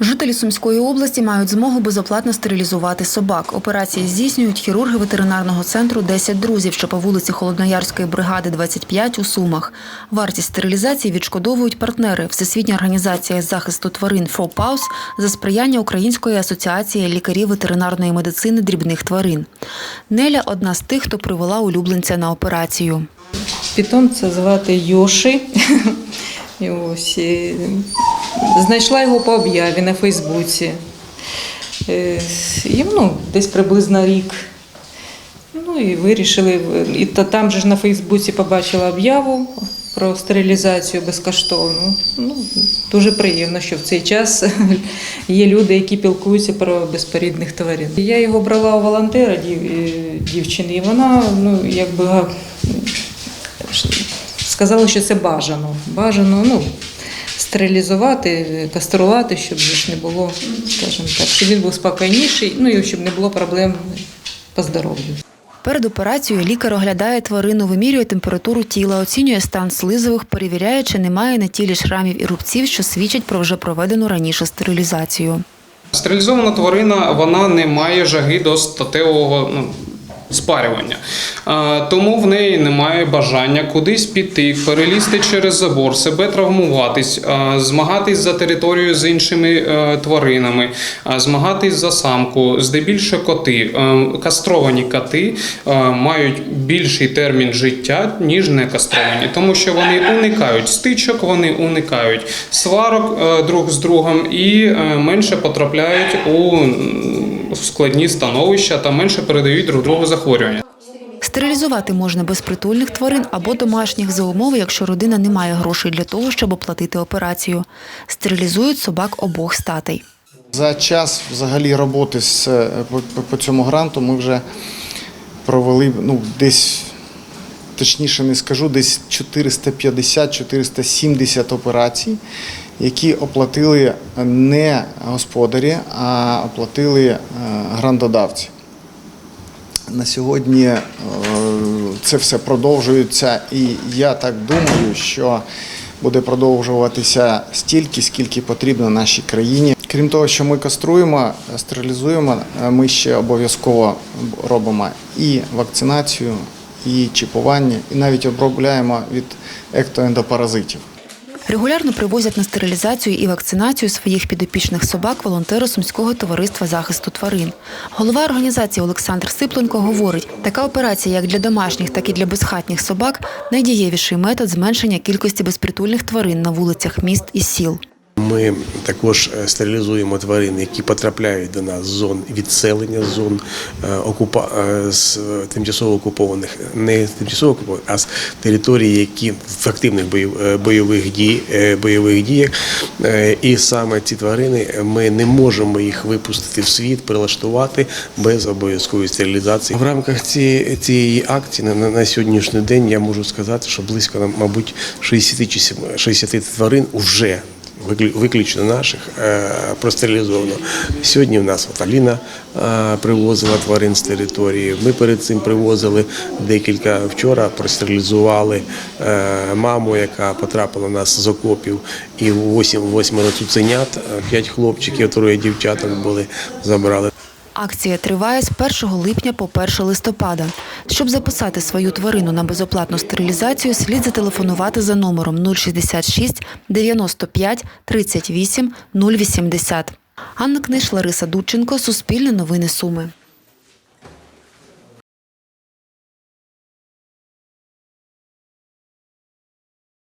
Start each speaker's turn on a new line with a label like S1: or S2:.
S1: Жителі Сумської області мають змогу безоплатно стерилізувати собак. Операції здійснюють хірурги ветеринарного центру «10 друзів, що по вулиці Холодноярської бригади 25 у Сумах. Вартість стерилізації відшкодовують партнери Всесвітня організація захисту тварин «Фропаус» за сприяння Української асоціації лікарів ветеринарної медицини дрібних тварин. Неля одна з тих, хто привела улюбленця на операцію.
S2: Питомця звати Йоши. І ось, знайшла його по об'яві на Фейсбуці. Е, ну, десь приблизно рік. Ну і вирішили. І там же ж на Фейсбуці побачила об'яву про стерилізацію безкоштовну. Ну, дуже приємно, що в цей час є люди, які пілкуються про безпорідних тварин. Я його брала у волонтера е, дівчини, і вона ну, якби сказали, що це бажано. Бажано ну, стерилізувати, каструвати, щоб ж не було, скажімо так, щоб він був спокійніший, ну і щоб не було проблем по здоров'ю.
S1: Перед операцією лікар оглядає тварину, вимірює температуру тіла, оцінює стан слизових, перевіряє, чи немає на тілі шрамів і рубців, що свідчать про вже проведену раніше стерилізацію.
S3: Стерилізована тварина вона не має жаги до статевого ну, спарювання. Тому в неї немає бажання кудись піти, перелізти через забор, себе травмуватись, змагатись за територію з іншими е, тваринами, змагатись за самку. Здебільшого коти. Е, Кастровані коти е, мають більший термін життя, ніж не кастровані, тому що вони уникають стичок, вони уникають сварок друг з другом і менше потрапляють у м, складні становища та менше передають друг другу захворювання.
S1: Стерилізувати можна безпритульних тварин або домашніх за умови, якщо родина не має грошей для того, щоб оплатити операцію. Стерилізують собак обох статей.
S4: За час взагалі роботи з, е, по- по цьому гранту ми вже провели ну, десь, точніше не скажу, десь 450-470 операцій, які оплатили не господарі, а оплатили е, грантодавці. На сьогодні е, це все продовжується, і я так думаю, що буде продовжуватися стільки, скільки потрібно нашій країні. Крім того, що ми каструємо, стерилізуємо, е, ми ще обов'язково робимо і вакцинацію, і чіпування, і навіть обробляємо від ектоендопаразитів.
S1: Регулярно привозять на стерилізацію і вакцинацію своїх підопічних собак волонтери Сумського товариства захисту тварин. Голова організації Олександр Сипленко говорить, така операція як для домашніх, так і для безхатніх собак найдієвіший метод зменшення кількості безпритульних тварин на вулицях міст і сіл.
S5: Ми також е, стерилізуємо тварин, які потрапляють до нас з зон відселення, з зон е, окупа... е, з тимчасово окупованих, не з тимчасово окупованих, а з територій, які в активних бойов- бойових дій, бойових діях. І саме ці тварини ми не можемо їх випустити в світ, прилаштувати без обов'язкової стерилізації. В рамках цієї, цієї акції на, на, сьогоднішній день я можу сказати, що близько, мабуть, 60 чи 70 60 тварин вже виключно наших е, простерилізовано. Сьогодні в нас Аліна е, привозила тварин з території. Ми перед цим привозили декілька вчора, простерилізували е, маму, яка потрапила в нас з окопів, і 8, восьмеро цуценят, п'ять хлопчиків, троє дівчаток були, забрали.
S1: Акція триває з 1 липня по 1 листопада. Щоб записати свою тварину на безоплатну стерилізацію, слід зателефонувати за номером 066 95 38 080. Анна Книш, Лариса Дудченко, Суспільне новини Суми.